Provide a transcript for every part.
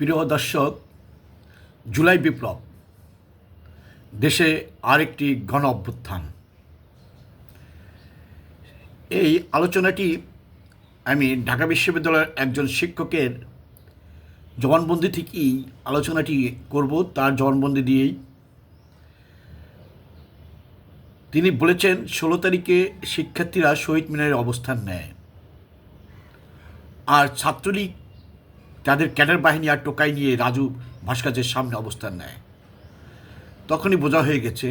প্রিয় দর্শক, জুলাই বিপ্লব, দেশে আরেকটি গণ অভ্যুত্থান। এই আলোচনাটি আমি ঢাকা বিশ্ববিদ্যালয়ের একজন শিক্ষকের জবানবন্দি থেকেই আলোচনাটি করব, তার জবানবন্দি দিয়েই। তিনি বলেছেন, ষোলো তারিখে শিক্ষার্থীরা শহীদ মিনারে অবস্থান নেয়। আর ছাত্রলীগ তাদের ক্যাডার বাহিনী আর টোকাই নিয়ে রাজু ভাস্কর্যের সামনে অবস্থান নেয়। তখনই বোঝা হয়ে গেছে,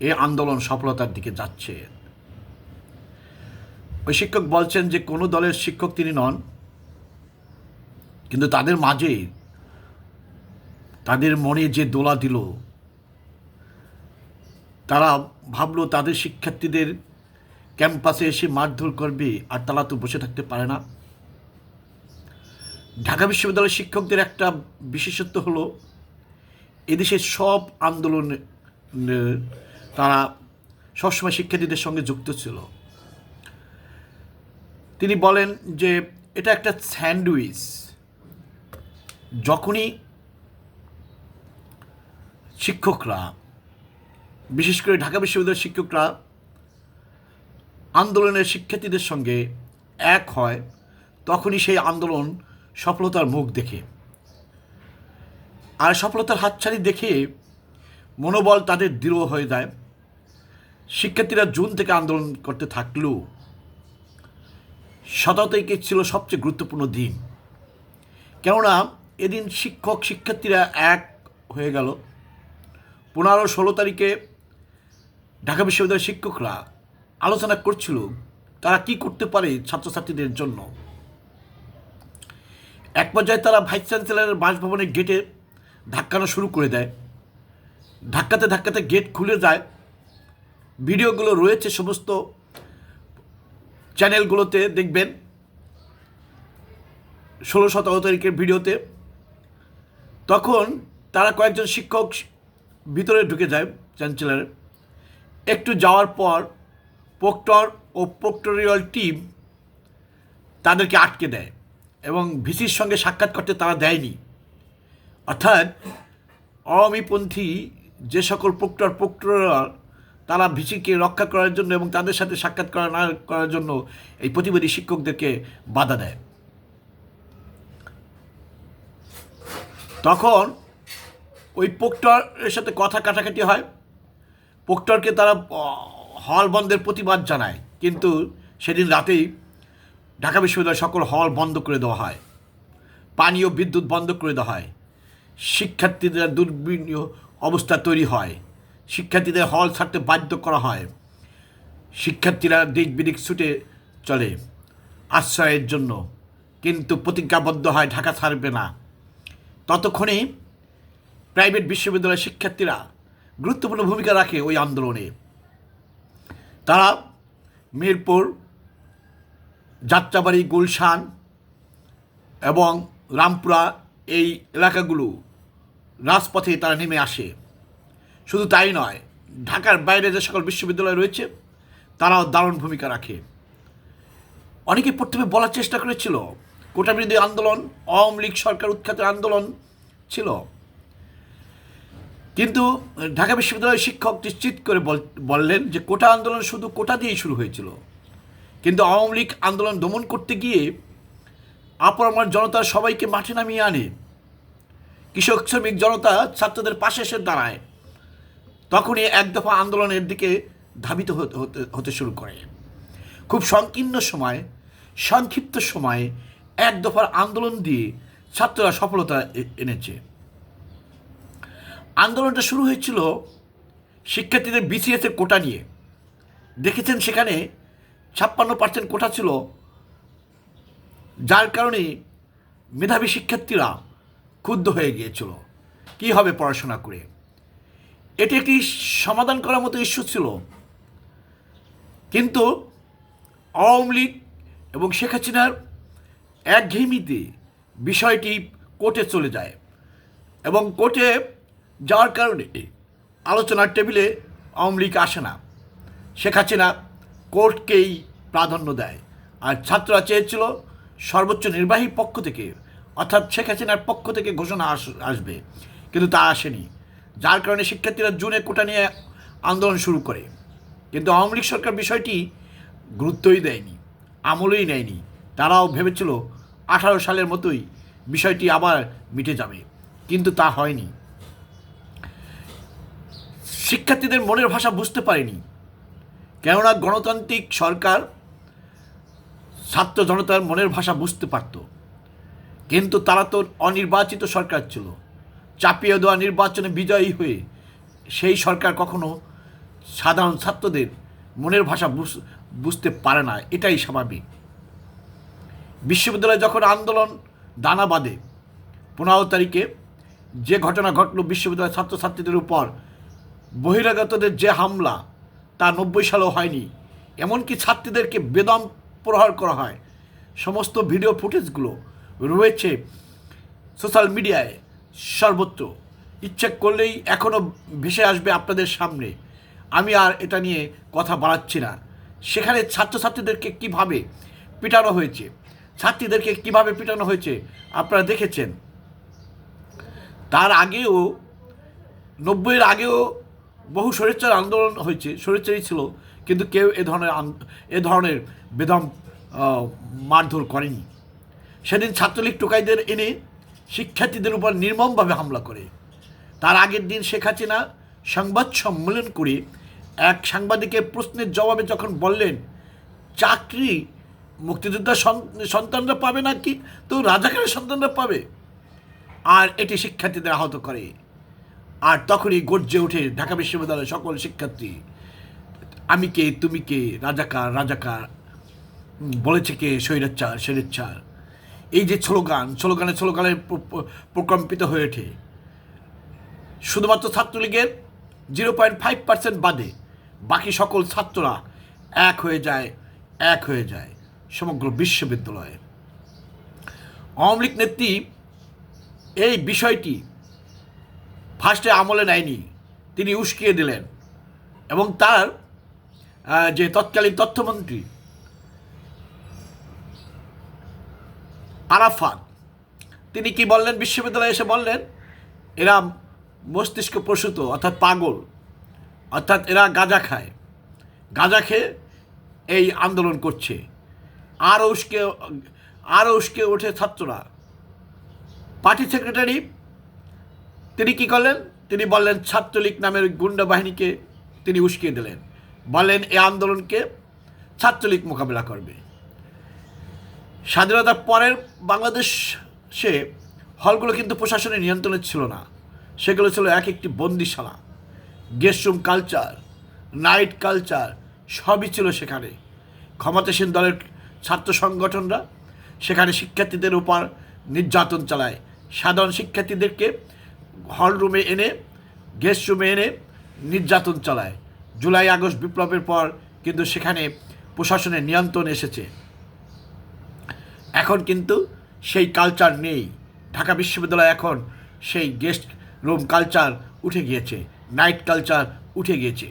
এ আন্দোলন সফলতার দিকে যাচ্ছে। ওই শিক্ষক বলছেন যে, কোনো দলের শিক্ষক তিনি নন, কিন্তু তাদের মাঝে তাদের মনে যে দোলা দিল, তারা ভাবলো তাদের শিক্ষার্থীদের ক্যাম্পাসে এসে মারধর করবে আর তারা তো বসে থাকতে পারে না। ঢাকা বিশ্ববিদ্যালয়ের শিক্ষকদের একটা বিশেষত্ব হলো, এদেশের সব আন্দোলনে তারা সবসময় শিক্ষার্থীদের সঙ্গে যুক্ত ছিল। তিনি বলেন যে, এটা একটা স্যান্ডউইচ। যখনই শিক্ষকরা, বিশেষ করে ঢাকা বিশ্ববিদ্যালয়ের শিক্ষকরা আন্দোলনের শিক্ষার্থীদের সঙ্গে এক হয়, তখনই সেই আন্দোলন সফলতার মুখ দেখে। আর সফলতার হাতছাড়ি দেখে মনোবল তাদের দৃঢ় হয়ে যায়। শিক্ষার্থীরা জুন থেকে আন্দোলন করতে থাকলেও তারিখে ছিল সবচেয়ে গুরুত্বপূর্ণ দিন? কেননা এদিন শিক্ষক, শিক্ষার্থীরা এক হয়ে গেল। পনেরো, ষোলো তারিখে ঢাকা বিশ্ববিদ্যালয়ের শিক্ষকরা আলোচনা করছিল, তারা কি করতে পারে ছাত্রছাত্রীদের জন্য। এক পর্যায়ে তারা ভাইস চ্যান্সেলরের বাসভবনের গেটে ধাক্কানো শুরু করে দেয়। ধাক্কাতে ধাক্কাতে গেট খুলে যায়। ভিডিওগুলো রয়েছে, সমস্ত চ্যানেলগুলোতে দেখবেন। ষোলো সতেরো তারিখের ভিডিওতে। তখন তারা কয়েকজন শিক্ষক ভিতরে ঢুকে যায় চ্যান্সেলারে। একটু যাওয়ার পর পোক্টর ও পোক্টোরিয়াল টিম তাদেরকে আটকে দেয়। এবং ভিসির সঙ্গে সাক্ষাৎ করতে তারা দেয়নি। অর্থাৎ অমিপন্থী যে সকল প্রক্টর প্রক্টর তারা ভিসিকে রক্ষা করার জন্য এবং তাদের সাথে সাক্ষাৎ করা না করার জন্য এই প্রতিবাদী শিক্ষকদেরকে বাধা দেয়। তখন ওই পোক্টরের সাথে কথা কাটাকাটি হয়। পোক্টরকে তারা হল বন্ধের প্রতিবাদ জানায়। কিন্তু সেদিন রাতেই ঢাকা বিশ্ববিদ্যালয়ের সকল হল বন্ধ করে দেওয়া হয়। পানি ও বিদ্যুৎ বন্ধ করে দেওয়া হয়। শিক্ষার্থীদের দুর্বিনীয় অবস্থা তৈরি হয়। শিক্ষার্থীদের হল ছাড়তে বাধ্য করা হয়। শিক্ষার্থীরা দিক বিদিক ছুটে চলে। আশ্রয়ের জন্য। কিন্তু প্রতিজ্ঞাবদ্ধ হয়, ঢাকা ছাড়বে না। ততক্ষণে প্রাইভেট বিশ্ববিদ্যালয়ের শিক্ষার্থীরা গুরুত্বপূর্ণ ভূমিকা রাখে ওই আন্দোলনে। তারা মিরপুর যাত্রাবাড়ি, গুলশান এবং রামপুরা এই এলাকাগুলো রাজপথে তারা নেমে আসে। শুধু তাই নয়, ঢাকার বাইরে যে সকল বিশ্ববিদ্যালয় রয়েছে, তারাও দারুণ ভূমিকা রাখে। অনেকে প্রথমে বলার চেষ্টা করেছিল কোটা বিরোধী আন্দোলন, আওয়ামী লীগ সরকার উৎখাতের আন্দোলন ছিল। কিন্তু ঢাকা বিশ্ববিদ্যালয়ের শিক্ষক নিশ্চিত করে বললেন যে কোটা আন্দোলন শুধু কোটা দিয়েই শুরু হয়েছিল। কিন্তু আওয়ামী লীগ আন্দোলন দমন করতে গিয়ে আমার জনতা সবাইকে মাঠে নামিয়ে আনে। কৃষক, শ্রমিক, জনতা, ছাত্রদের পাশে এসে দাঁড়ায়। তখনই এক দফা আন্দোলনের দিকে ধাবিত হতে শুরু করে। খুব সংকীর্ণ সময়, সংক্ষিপ্ত সময়ে এক দফার আন্দোলন দিয়ে ছাত্ররা সফলতা এনেছে। আন্দোলনটা শুরু হয়েছিল শিক্ষার্থীদের বিসিএসের কোটা নিয়ে। দেখেছেন সেখানে ছাপ্পান্ন পার্সেন্ট কোটা ছিল। যার কারণে মেধাবী শিক্ষার্থীরা ক্ষুব্ধ হয়ে গিয়েছিল। কী হবে পড়াশোনা করে? এটি একটি সমাধান করার মতো ইস্যু ছিল। কিন্তু আওয়ামী লীগ এবং শেখ হাসিনার একঘেয়েমিতে বিষয়টি কোর্টে চলে যায় এবং কোর্টে যাওয়ার কারণে আলোচনার টেবিলে আওয়ামী লীগ আসে না। শেখ হাসিনা কোর্টকেই প্রাধান্য দেয়। আর ছাত্ররা চেয়েছিল সর্বোচ্চ নির্বাহী পক্ষ থেকে, অর্থাৎ শেখ হাসিনার পক্ষ থেকে ঘোষণা আস- আসবে। কিন্তু তা আসেনি। যার কারণে শিক্ষার্থীরা জুনে কোটা নিয়ে আন্দোলন শুরু করে। কিন্তু আওয়ামী লীগ সরকার বিষয়টি গুরুত্বই দেয়নি, আমলেই নেয়নি। তারাও ভেবেছিল আঠারো সালের মতোই বিষয়টি আবার মিটে যাবে। কিন্তু তা হয়নি। শিক্ষার্থীদের মনের ভাষা বুঝতে পারেনি। কেননা গণতান্ত্রিক সরকার ছাত্র জনতার মনের ভাষা বুঝতে পারত। কিন্তু তারা তো অনির্বাচিত সরকার ছিল। চাপিয়ে দেওয়া নির্বাচনে বিজয়ী হয়ে সেই সরকার কখনো সাধারণ ছাত্রদের মনের ভাষা বুঝ- বুঝতে পারে না, এটাই স্বাভাবিক। বিশ্ববিদ্যালয়ে যখন আন্দোলন দানা বাঁধে, পনেরো তারিখে যে ঘটনা ঘটল বিশ্ববিদ্যালয়ের ছাত্রছাত্রীদের উপর, বহিরাগতদের যে হামলা, তা নব্বই সালেও হয়নি। এমনকি ছাত্রীদেরকে বেদম প্রহার করা হয়। সমস্ত ভিডিও ফুটেজগুলো রয়েছে সোশ্যাল মিডিয়ায় সর্বত্র। ইচ্ছে করলেই এখনও ভেসে আসবে আপনাদের সামনে। আমি আর এটা নিয়ে কথা বাড়াচ্ছি না। সেখানে ছাত্রছাত্রীদেরকে কীভাবে পিটানো হয়েছে? ছাত্রীদেরকে কীভাবে পিটানো হয়েছে? আপনারা দেখেছেন। তার আগেও, নব্বইয়ের আগেও বহু স্বৈরাচার আন্দোলন হয়েছে। স্বৈরাচারই ছিল কিন্তু কেউ এ ধরনের এ ধরনের বেদম মারধর করেনি। সেদিন ছাত্রলীগ টোকাইদের এনে শিক্ষার্থীদের উপর নির্মমভাবে হামলা করে। তার আগের দিন শেখ হাসিনা সংবাদ সম্মেলন করে এক সাংবাদিকের প্রশ্নের জবাবে যখন বললেন, চাকরি মুক্তিযোদ্ধার সন- সন্তানরা পাবে না কি তো রাজাকারের সন্তানরা পাবে। আর এটি শিক্ষার্থীদের আহত করে। আর তখনই গর্জে ওঠে ঢাকা বিশ্ববিদ্যালয়ের সকল শিক্ষার্থী। আমি কে, তুমি কে, রাজাকার রাজাকার বলেছে কে, স্বৈরাচার স্বৈরাচার। এই যে স্লোগান, স্লোগানে স্লোগানে প্র- প্র- প্রকম্পিত হয়ে ওঠে। শুধুমাত্র ছাত্রলীগের জিরো পয়েন্ট ফাইভ পার্সেন্ট বাদে বাকি সকল ছাত্ররা এক হয়ে যায়, এক হয়ে যায় সমগ্র বিশ্ববিদ্যালয়ে। আওয়ামী লীগ নেত্রী এই বিষয়টি ফার্স্টে আমলে নেয়নি, তিনি উস্কিয়ে দিলেন এবং তার যে তৎকালীন তথ্যমন্ত্রী। আরাফাত। তিনি কি বললেন? বিশ্ববিদ্যালয়ে এসে বললেন, এরা মস্তিষ্ক প্রসূত, অর্থাৎ পাগল, অর্থাৎ এরা গাঁজা খায়। গাঁজা খেয়ে এই আন্দোলন করছে। আরও উস্কে আরও উস্কে ওঠে ছাত্ররা। পার্টি সেক্রেটারি, তিনি কি করলেন? তিনি বললেন, ছাত্রলীগ নামের গুন্ডা বাহিনীকে তিনি উস্কিয়ে দিলেন। বললেন এই আন্দোলনকে ছাত্রলীগ মোকাবিলা করবে। স্বাধীনতার পরের বাংলাদেশে হলগুলো কিন্তু প্রশাসনের নিয়ন্ত্রণে ছিল না। সেগুলো ছিল এক একটি বন্দিশালা। Guest room culture, night culture, সবই ছিল সেখানে। ক্ষমতাসীন দলের ছাত্র সংগঠনরা সেখানে শিক্ষার্থীদের উপর নির্যাতন চালায়। সাধারণ শিক্ষার্থীদেরকে হল রুমে এনে গেস্ট রুমে এনে নির্যাতন চালায়। জুলাই, আগস্ট বিপ্লবের পর কিন্তু সেখানে প্রশাসনের নিয়ন্ত্রণ এসেছে। এখন কিন্তু সেই কালচার নেই। ঢাকা বিশ্ববিদ্যালয় এখন সেই গেস্ট রুম কালচার উঠে গিয়েছে নাইট কালচার উঠে গিয়েছে।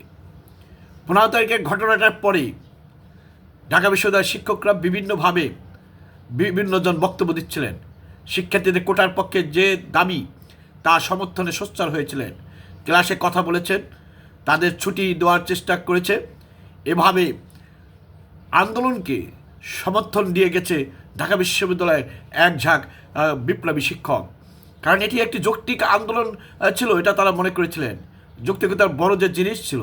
পনেরো তারিখের ঘটনাটার পরেই ঢাকা বিশ্ববিদ্যালয়ের শিক্ষকরা বিভিন্নভাবে বিভিন্নজন বক্তব্য দিচ্ছিলেন। শিক্ষার্থীদের কোটার পক্ষে যে দাবি, তা সমর্থনে সোচ্চার হয়েছিলেন। ক্লাসে কথা বলেছেন তাদের ছুটি দেওয়ার চেষ্টা করেছে। এভাবে আন্দোলনকে সমর্থন দিয়ে গেছে ঢাকা বিশ্ববিদ্যালয়ের এক ঝাঁক বিপ্লবী শিক্ষক। কারণ এটি একটি যৌক্তিক আন্দোলন ছিল, এটা তারা মনে করেছিলেন। যৌক্তিকতার বড় যে জিনিস ছিল,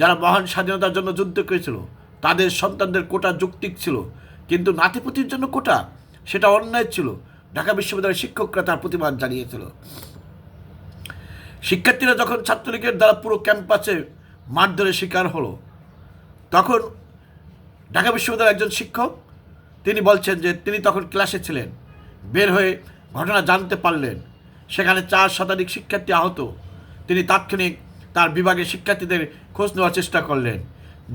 যারা মহান স্বাধীনতার জন্য যুদ্ধ করেছিল, তাদের সন্তানদের কোটা যৌক্তিক ছিল। কিন্তু নাতিপুতির জন্য কোটা, সেটা অন্যায় ছিল। ঢাকা বিশ্ববিদ্যালয়ের শিক্ষকরা তার প্রতিবাদ জানিয়েছিল। শিক্ষার্থীরা যখন ছাত্রলীগের দ্বারা পুরো ক্যাম্পাসে মারধরের শিকার হলো, তখন ঢাকা বিশ্ববিদ্যালয়ের একজন শিক্ষক, তিনি বলছেন যে তিনি তখন ক্লাসে ছিলেন, বের হয়ে ঘটনা জানতে পারলেন। সেখানে চার শতাধিক শিক্ষার্থী আহত। তিনি তাৎক্ষণিক তার বিভাগের শিক্ষার্থীদের খোঁজ নেওয়ার চেষ্টা করলেন,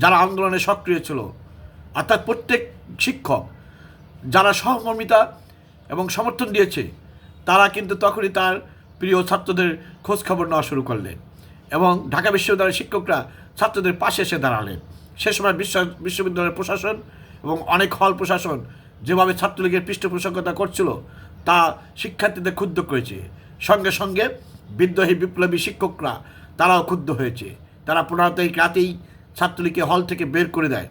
যারা আন্দোলনে সক্রিয় ছিল। অর্থাৎ প্রত্যেক শিক্ষক যারা সহমর্মিতা এবং সমর্থন দিয়েছে, তারা কিন্তু তখনই তার প্রিয় ছাত্রদের খোঁজ খবর নেওয়া শুরু করলেন এবং ঢাকা বিশ্ববিদ্যালয়ের শিক্ষকরা ছাত্রদের পাশে এসে দাঁড়ালেন। সে সময় বিশ্ব বিশ্ববিদ্যালয়ের প্রশাসন এবং অনেক হল প্রশাসন যেভাবে ছাত্রলীগের পৃষ্ঠপোষকতা করছিল, তা শিক্ষার্থীদের ক্ষুব্ধ করেছে। সঙ্গে সঙ্গে বিদ্রোহী বিপ্লবী শিক্ষকরা তারাও ক্ষুব্ধ হয়েছে। তারা পনেরো তারিখ রাতেই ছাত্রলীগকে হল থেকে বের করে দেয়।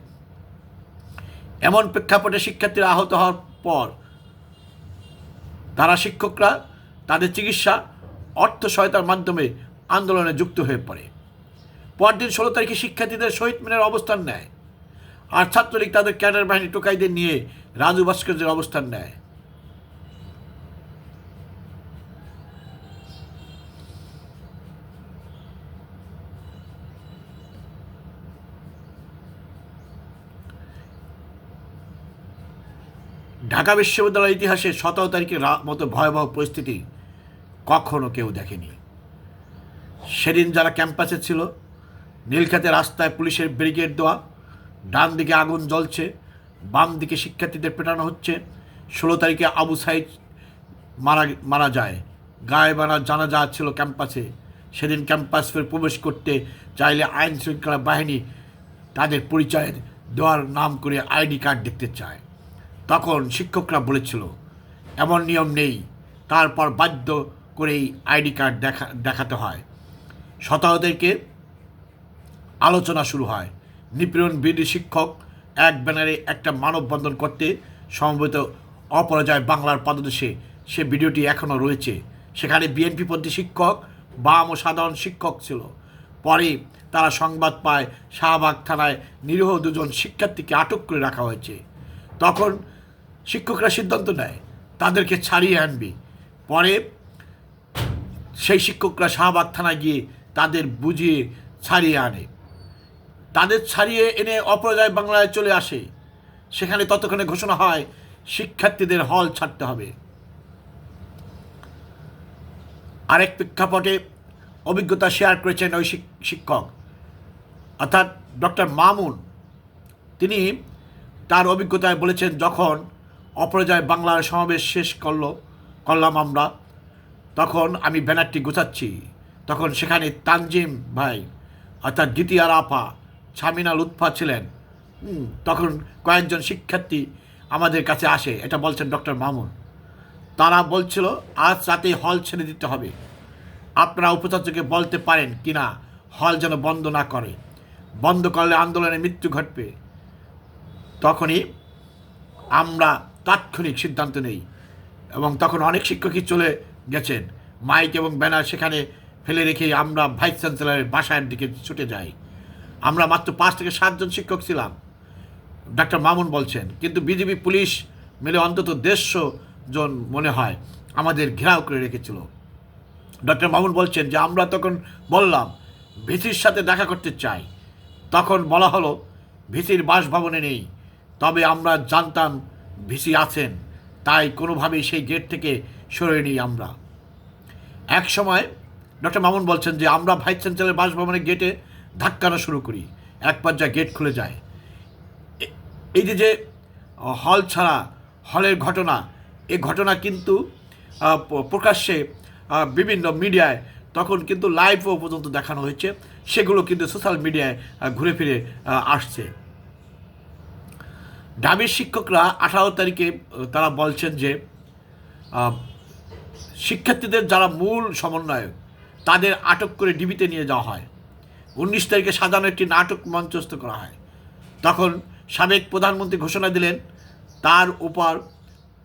এমন প্রেক্ষাপটে শিক্ষার্থীরা আহত হওয়ার পর তারা শিক্ষকরা তাদের চিকিৎসা অর্থ সহায়তার মাধ্যমে আন্দোলনে যুক্ত হয়ে পড়ে। পরদিন ষোলো তারিখে শিক্ষার্থীদের শহীদ মিনার অবস্থান নেয়। আর ছাত্রলীগ তাদের ক্যাডার বাহিনী টোকাইদের নিয়ে রাজু ভাস্কর্যের অবস্থান নেয়। ঢাকা বিশ্ববিদ্যালয়ের ইতিহাসে সতেরো তারিখের মতো ভয়াবহ পরিস্থিতি কখনো কেউ দেখেনি। সেদিন যারা ক্যাম্পাসে ছিল নীলক্ষেতের রাস্তায় পুলিশের ব্যারিকেড দেওয়া, ডান দিকে আগুন জ্বলছে, বাম দিকে শিক্ষার্থীদের পেটানো হচ্ছে, ষোলো তারিখে আবু সাইদ মারা মারা যায়। গায়ে বানা জানাজা ছিল ক্যাম্পাসে। সেদিন ক্যাম্পাস ফের প্রবেশ করতে চাইলে আইন শৃঙ্খলা বাহিনী তাদের পরিচয় দেওয়ার নাম করে আইডি কার্ড দেখতে চায়। তখন শিক্ষকরা বলেছিল, এমন নিয়ম নেই। তারপর বাধ্য করেই আইডি কার্ড দেখা, দেখাতে হয়। শতাহদেরকে আলোচনা শুরু হয়। নিপীড়ন বিরোধী শিক্ষক এক ব্যানারে একটা মানববন্ধন করতে সমবেত অপরাজয় বাংলার পদদেশে সে ভিডিওটি এখনও রয়েছে। সেখানে বিএনপিপন্থী শিক্ষক, বাম ও সাধারণ শিক্ষক ছিল। পরে তারা সংবাদ পায়, শাহবাগ থানায় নিরীহ দুজন শিক্ষার্থীকে আটক করে রাখা হয়েছে। তখন শিক্ষকরা সিদ্ধান্ত নেয়, তাদেরকে ছাড়িয়ে আনবে। পরে সেই শিক্ষকরা শাহবাগ থানায় গিয়ে তাদের বুঝিয়ে ছাড়িয়ে আনে। তাদের ছাড়িয়ে এনে অপরাজয় বাংলায় চলে আসে। সেখানে ততক্ষণে ঘোষণা হয়, শিক্ষার্থীদের হল ছাড়তে হবে। আরেক প্রেক্ষাপটে অভিজ্ঞতা শেয়ার করেছেন ওই শিক্ষক। অর্থাৎ ডক্টর মামুন। তিনি তার অভিজ্ঞতায় বলেছেন, যখন অপরাজয় বাংলার সমাবেশ শেষ করল, করলাম আমরা তখন আমি ব্যানারটি গোছাচ্ছি। তখন সেখানে তানজিম ভাই, অর্থাৎ দ্বিতীয় আপা ছামিনা লুৎফা ছিলেন। তখন কয়েকজন শিক্ষার্থী আমাদের কাছে আসে, এটা বলছেন ডক্টর মামুন তারা বলছিল, আজ রাতে হল ছেড়ে দিতে হবে। আপনারা উপাচার্যকে বলতে পারেন কিনা হল যেন বন্ধ না করে। বন্ধ করলে আন্দোলনে মৃত্যু ঘটবে। তখনই আমরা তাৎক্ষণিক সিদ্ধান্ত নেই এবং তখন অনেক শিক্ষকই চলে গেছেন। মাইক এবং ব্যানার সেখানে ফেলে রেখে আমরা ভাইস চ্যান্সেলরের বাসার দিকে ছুটে যাই। আমরা মাত্র পাঁচ থেকে সাতজন শিক্ষক ছিলাম। ডাক্তার মামুন বলছেন, কিন্তু বিজেপি পুলিশ মিলে অন্তত দেড়শো জন মনে হয় আমাদের ঘেরাও করে রেখেছিল। ডক্টর মামুন বলছেন যে, আমরা তখন বললাম, ভিসির সাথে দেখা করতে চাই। তখন বলা হলো, ভিসির বাসভবনে নেই। তবে আমরা জানতাম ভিসি আছেন। তাই কোনোভাবেই সেই গেট থেকে সরে নিই আমরা। এক সময় ডক্টর মামুন বলছেন যে, আমরা ভাইস চ্যান্সেলর বাসভবনের গেটে ধাক্কানো শুরু করি। এক পর্যায়ে গেট খুলে যায়। এই যে যে, হল ছাড়া হলের ঘটনা, এ ঘটনা কিন্তু প্রকাশ্যে বিভিন্ন মিডিয়ায় তখন কিন্তু লাইভও পর্যন্ত দেখানো হয়েছে। সেগুলো কিন্তু সোশ্যাল মিডিয়ায় ঘুরে ফিরে আসছে। ডাবির শিক্ষকরা আঠারো তারিখে তারা বলছেন যে শিক্ষার্থীদের যারা মূল সমন্বয়ক, তাদের আটক করে ডিবিতে নিয়ে যাওয়া হয়। উনিশ তারিখে সাজানো একটি নাটক মঞ্চস্থ করা হয়। তখন সাবেক প্রধানমন্ত্রী ঘোষণা দিলেন, তার উপর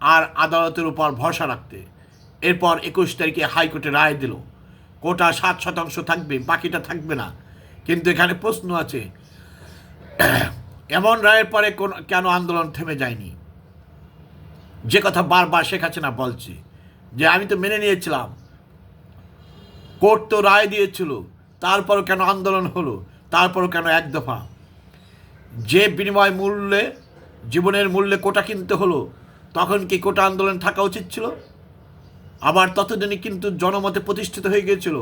আর আদালতের উপর ভরসা রাখতে। এরপর একুশ তারিখে হাইকোর্টে রায় দিল, কোটা সাত শতাংশ থাকবে, বাকিটা থাকবে না। কিন্তু এখানে প্রশ্ন আছে, এমন রায়ের পরে কোন কেন আন্দোলন থেমে যায়নি? যে কথা বারবার শেখ হাসিনা বলছে যে আমি তো মেনে নিয়েছিলাম। কোর্ট তো রায় দিয়েছিল, তারপরও কেন আন্দোলন হলো, তারপরও কেন এক দফা? যে বিনিময় মূল্যে, জীবনের মূল্যে কোটা কিনতে হলো, তখন কি কোটা আন্দোলন থাকা উচিত ছিল? আবার ততদিনই কিন্তু জনমতে প্রতিষ্ঠিত হয়ে গিয়েছিল,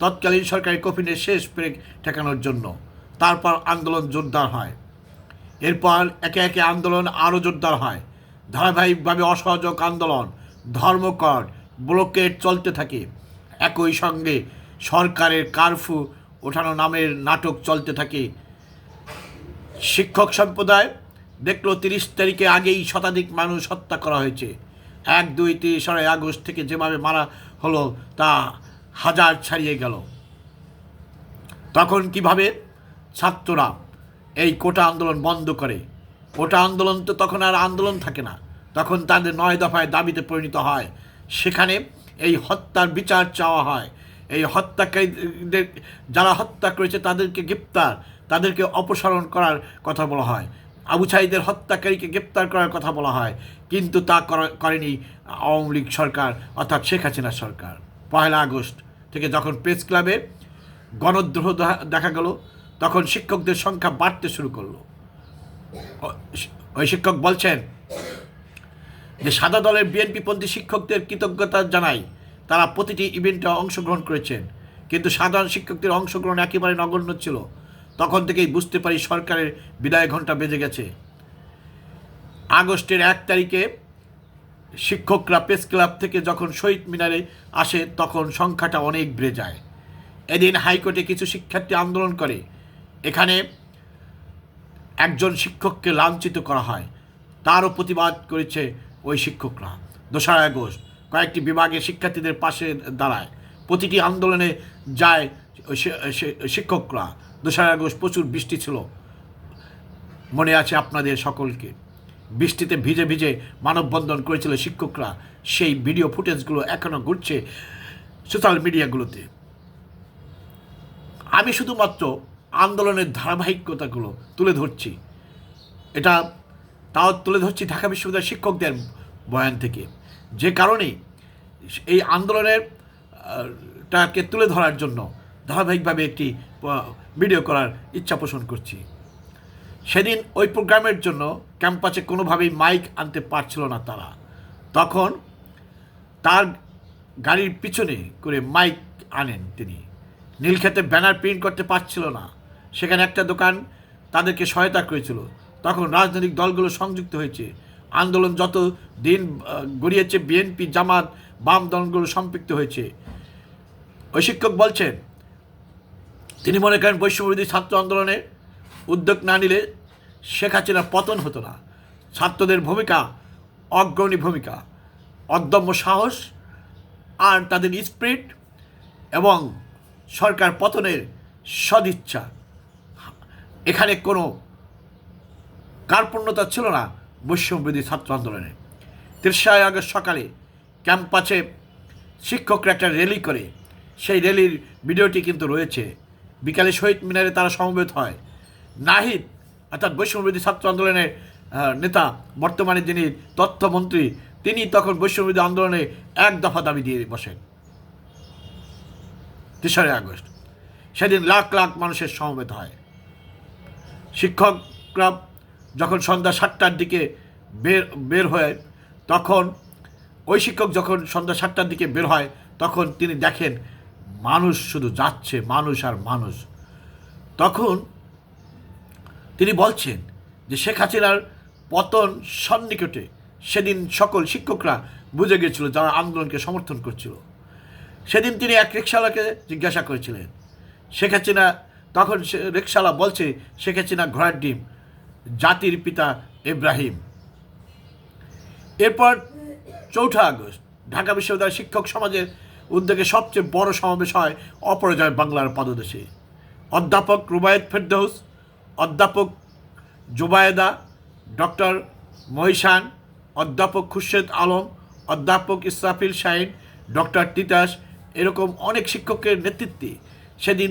তৎকালীন সরকারি কফিনের শেষ ব্রেক ঠেকানোর জন্য। তারপর আন্দোলন জোরদার হয়। এরপর একে একে আন্দোলন আরও জোরদার হয়। ধারাবাহিকভাবে অসহযোগ আন্দোলন ধর্মকট ব্লকেট চলতে থাকে। একই সঙ্গে সরকারের কারফু ওঠানো নামের নাটক চলতে থাকে। শিক্ষক সম্প্রদায় দেখল তিরিশ তারিখে আগেই শতাধিক মানুষ হত্যা করা হয়েছে। এক, দুই তেসরা আগস্ট থেকে যেভাবে মারা হলো তা হাজার ছাড়িয়ে গেল। তখন কীভাবে ছাত্ররা এই কোটা আন্দোলন বন্ধ করে? কোটা আন্দোলন তো তখন আর আন্দোলন থাকে না। তখন তাদের নয় দফায় দাবিতে পরিণত হয়। সেখানে এই হত্যার বিচার চাওয়া হয়। এই হত্যাকারীদের, যারা হত্যা করেছে, তাদেরকে গ্রেপ্তার, তাদেরকে অপসারণ করার কথা বলা হয়। আবু সাইদের হত্যাকারীকে গ্রেপ্তার করার কথা বলা হয়। কিন্তু তা করা- করেনি আওয়ামী লীগ সরকার, অর্থাৎ শেখ হাসিনা সরকার। পয়লা আগস্ট থেকে যখন প্রেস ক্লাবে গণদ্রোহ দেখা গেল, তখন শিক্ষকদের সংখ্যা বাড়তে শুরু করল। ওই শিক্ষক বলছেন যে সাদা দলের বিএনপিপন্থী শিক্ষকদের কৃতজ্ঞতা জানাই, তারা প্রতিটি ইভেন্টে অংশগ্রহণ করেছেন। কিন্তু সাধারণ শিক্ষকদের অংশগ্রহণ একেবারে নগণ্য ছিল। তখন থেকেই বুঝতে পারি সরকারের বিদায় ঘণ্টা বেজে গেছে। আগস্টের এক তারিখে শিক্ষকরা প্রেস ক্লাব থেকে যখন শহীদ মিনারে আসে, তখন সংখ্যাটা অনেক বেড়ে যায়। এদিন হাইকোর্টে কিছু শিক্ষার্থী আন্দোলন করে। এখানে একজন শিক্ষককে লাঞ্ছিত করা হয়। তারও প্রতিবাদ করেছে ওই শিক্ষকরা। দোসরা আগস্ট কয়েকটি বিভাগে শিক্ষার্থীদের পাশে দাঁড়ায়। প্রতিটি আন্দোলনে যায় শিক্ষকরা। দোসরা আগস্ট প্রচুর বৃষ্টি ছিল। মনে আছে আপনাদের সকলকে? বৃষ্টিতে ভিজে ভিজে মানববন্ধন করেছিল শিক্ষকরা। সেই ভিডিও ফুটেজগুলো এখনও ঘুরছে সোশ্যাল মিডিয়াগুলোতে। আমি শুধুমাত্র আন্দোলনের ধারাবাহিকতাগুলো তুলে ধরছি। এটা তাও তুলে ধরছি ঢাকা বিশ্ববিদ্যালয়ের শিক্ষকদের বয়ান থেকে। যে কারণে এই আন্দোলনের টাকে তুলে ধরার জন্য ধারাবাহিকভাবে একটি ভিডিও করার ইচ্ছা পোষণ করছি। সেদিন ওই প্রোগ্রামের জন্য ক্যাম্পাসে কোনোভাবেই মাইক আনতে পারছিল না তারা। তখন তার গাড়ির পিছনে করে মাইক আনেন তিনি। নীলক্ষেতে ব্যানার প্রিন্ট করতে পারছিল না। সেখানে একটা দোকান তাদেরকে সহায়তা করেছিল। তখন রাজনৈতিক দলগুলো সংযুক্ত হয়েছে। আন্দোলন যত দিন গড়িয়েছে, বিএনপি, জামাত, বাম দলগুলো সম্পৃক্ত হয়েছে। ওই শিক্ষক বলছেন, তিনি মনে করেন বৈশ্যবিরোধী ছাত্র আন্দোলনে উদ্যোগ না নিলে শেখ হাসিনার পতন হতো না। ছাত্রদের ভূমিকা অগ্রণী ভূমিকা, অদম্য সাহস আর তাদের স্পিরিট এবং সরকার পতনের সদিচ্ছা। এখানে কোনো কার্পণ্যতা ছিল না বৈষম্যবিধি ছাত্র আন্দোলনে। তেরোশাই আগস্ট সকালে ক্যাম্পাসে শিক্ষকরা একটা র্যালি করে। সেই র্যালির ভিডিওটি কিন্তু রয়েছে। বিকালে শহীদ মিনারে তারা সমবেত হয়। নাহিদ, অর্থাৎ বৈষম্যবিধি ছাত্র আন্দোলনের নেতা, বর্তমানে যিনি তথ্যমন্ত্রী, তিনি তখন বৈষম্যবিধি আন্দোলনে এক দফা দাবি দিয়ে বসেন। তেসরা আগস্ট, সেদিন লাখ লাখ মানুষের সমবেত হয়। শিক্ষকরা যখন সন্ধ্যা সাতটার দিকে বের বের হয়, তখন ওই শিক্ষক যখন সন্ধ্যা সাতটার দিকে বের হয়, তখন তিনি দেখেন মানুষ শুধু যাচ্ছে, মানুষ আর মানুষ। তখন তিনি বলছেন যে শেখ হাসিনার পতন সন্নিকটে সেদিন সকল শিক্ষকরা বুঝে গেছিল যারা আন্দোলনকে সমর্থন করছিল। সেদিন তিনি এক রিক্সাওয়ালাকে জিজ্ঞাসা করেছিলেন, শেখ হাসিনা? তখন সে রিক্সাওয়ালা বলছে, শেখ হাসিনা ঘোড়ার ডিম। জাতির পিতা ইব্রাহিম। এরপর চৌঠা আগস্ট, ঢাকা বিশ্ববিদ্যালয় শিক্ষক সমাজের উদ্যোগে সবচেয়ে বড় সমাবেশ হয় অপরাজয় বাংলার পাদদেশে। অধ্যাপক রুবায়েত ফেরদৌস, অধ্যাপক জুবায়েদা, ডক্টর মহিশান, অধ্যাপক খুরশেদ আলম, অধ্যাপক ইসরাফিল শাহিন ডক্টর তিতাস এরকম অনেক শিক্ষকের নেতৃত্বে সেদিন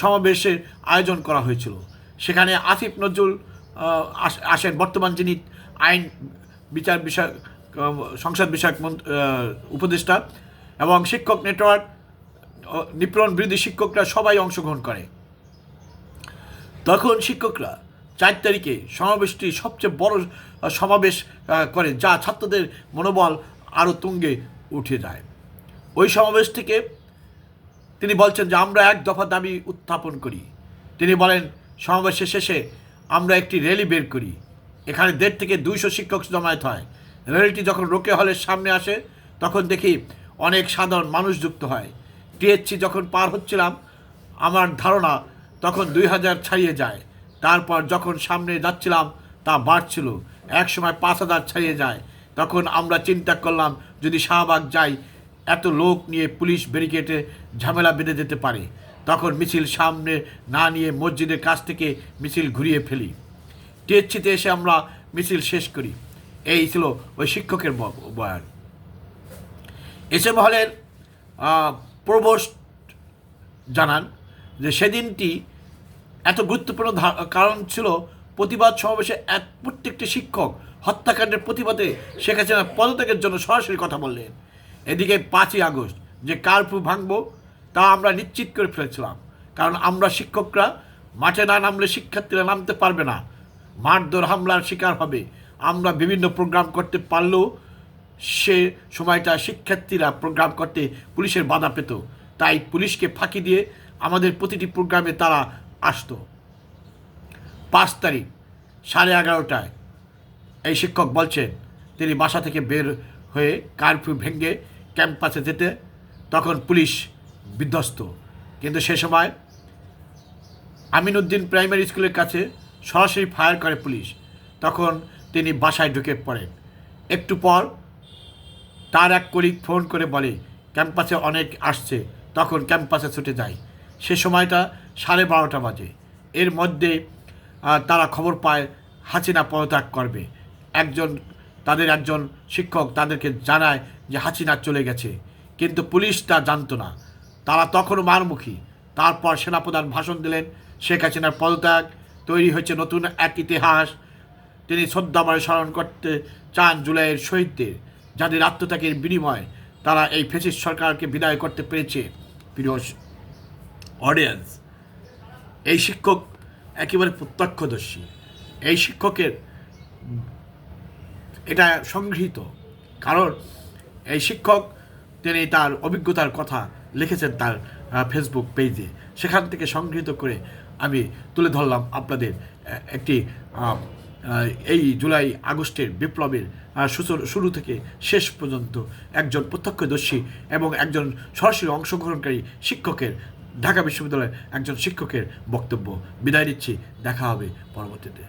সমাবেশের আয়োজন করা হয়েছিল। সেখানে আসিফ নজরুল আসেন। বর্তমান যিনি আইন বিচার বিষয়ক সংসদ বিষয়ক উপদেষ্টা এবং শিক্ষক নেটওয়ার্ক নিপীড়ন বিরোধী শিক্ষকরা সবাই অংশগ্রহণ করে। তখন শিক্ষকরা চার তারিখে সমাবেশটি সবচেয়ে বড় সমাবেশ করে, যা ছাত্রদের মনোবল আরও তুঙ্গে উঠে যায়। ওই সমাবেশ থেকে তিনি বলছেন যে, আমরা এক দফা দাবি উত্থাপন করি। তিনি বলেন, সমাবেশের শেষে আমরা একটি র্যালি বের করি। এখানে দেড় থেকে দুইশো শিক্ষক জমায়েত হয়। র্যালিটি যখন রোকে হলের সামনে আসে, তখন দেখি অনেক সাধারণ মানুষ যুক্ত হয়। টিএসসি যখন পার হচ্ছিলাম, আমার ধারণা তখন দুই হাজার ছাড়িয়ে যায়। তারপর যখন সামনে যাচ্ছিলাম, তা বাড়ছিল। এক সময় পাঁচ হাজার ছাড়িয়ে যায়। তখন আমরা চিন্তা করলাম, যদি শাহবাগ যাই, এত লোক নিয়ে পুলিশ ব্যারিকেডে ঝামেলা বেঁধে যেতে পারে। তখন মিছিল সামনে না নিয়ে মসজিদের কাছ থেকে মিছিল ঘুরিয়ে ফেলি। টিএসসিতে এসে আমরা মিছিল শেষ করি। এই ছিল ওই শিক্ষকের বয়ান। এসে মহলের প্রবোস্ট জানান যে সেদিনটি এত গুরুত্বপূর্ণ কারণ ছিল প্রতিবাদ সমাবেশে এক প্রত্যেকটি শিক্ষক হত্যাকাণ্ডের প্রতিবাদে শেখ হাসিনা পদত্যাগের জন্য সরাসরি কথা বললেন। এদিকে পাঁচই আগস্ট যে কার্ফু ভাঙব তা আমরা নিশ্চিত করে ফেলেছিলাম। কারণ আমরা শিক্ষকরা, মাঠে না নামলে শিক্ষার্থীরা নামতে পারবে না। মারধর হামলার শিকার হবে। আমরা বিভিন্ন প্রোগ্রাম করতে পারলেও সে সময়টা শিক্ষার্থীরা প্রোগ্রাম করতে পুলিশের বাধা পেত। তাই পুলিশকে ফাঁকি দিয়ে আমাদের প্রতিটি প্রোগ্রামে তারা আসতো। পাঁচ তারিখ, সাড়ে এগারোটায় এই শিক্ষক বলছেন, তিনি বাসা থেকে বের হয়ে কারফিউ ভেঙে ক্যাম্পাসে যেতে, তখন পুলিশ বিধ্বস্ত। কিন্তু সে সময় আমিনউদ্দিন প্রাইমারি স্কুলের কাছে সরাসরি ফায়ার করে পুলিশ। তখন তিনি বাসায় ঢুকে পড়েন। একটু পর তার এক কলিগ ফোন করে বলে, ক্যাম্পাসে অনেক আসছে। তখন ক্যাম্পাসে ছুটে যায় সে সময়টা সাড়ে বারোটা বাজে। এর মধ্যে তারা খবর পায়, হাসিনা পদত্যাগ করবে। একজন, তাদের একজন শিক্ষক তাদেরকে জানায় যে হাসিনা চলে গেছে। কিন্তু পুলিশ তা জানতো না। তারা তখনও মারমুখী। তারপর সেনাপ্রধান ভাষণ দিলেন, শেখ হাসিনার পদত্যাগ তৈরি হয়েছে নতুন এক ইতিহাস। তিনি শ্রদ্ধাময় স্মরণ করতে চান জুলাইয়ের শহীদদের। যাদের আত্মত্যাগের বিনিময়ে তারা এই ফেসিস সরকারকে বিদায় করতে পেরেছে। প্রিয় অডিয়েন্স, এই শিক্ষক একেবারে প্রত্যক্ষদর্শী। এই শিক্ষকের এটা সংগৃহীত। কারণ এই শিক্ষক, তিনি তার অভিজ্ঞতার কথা লিখেছেন তার ফেসবুক পেজে সেখান থেকে সংগৃহীত করে আমি তুলে ধরলাম আপনাদের একটি এই জুলাই আগস্টের বিপ্লবের শুরু থেকে শেষ পর্যন্ত একজন প্রত্যক্ষদর্শী এবং একজন সরাসরি অংশগ্রহণকারী শিক্ষকের, ঢাকা বিশ্ববিদ্যালয়ের একজন শিক্ষকের বক্তব্য। বিদায় নিচ্ছি, দেখা হবে পরবর্তীতে।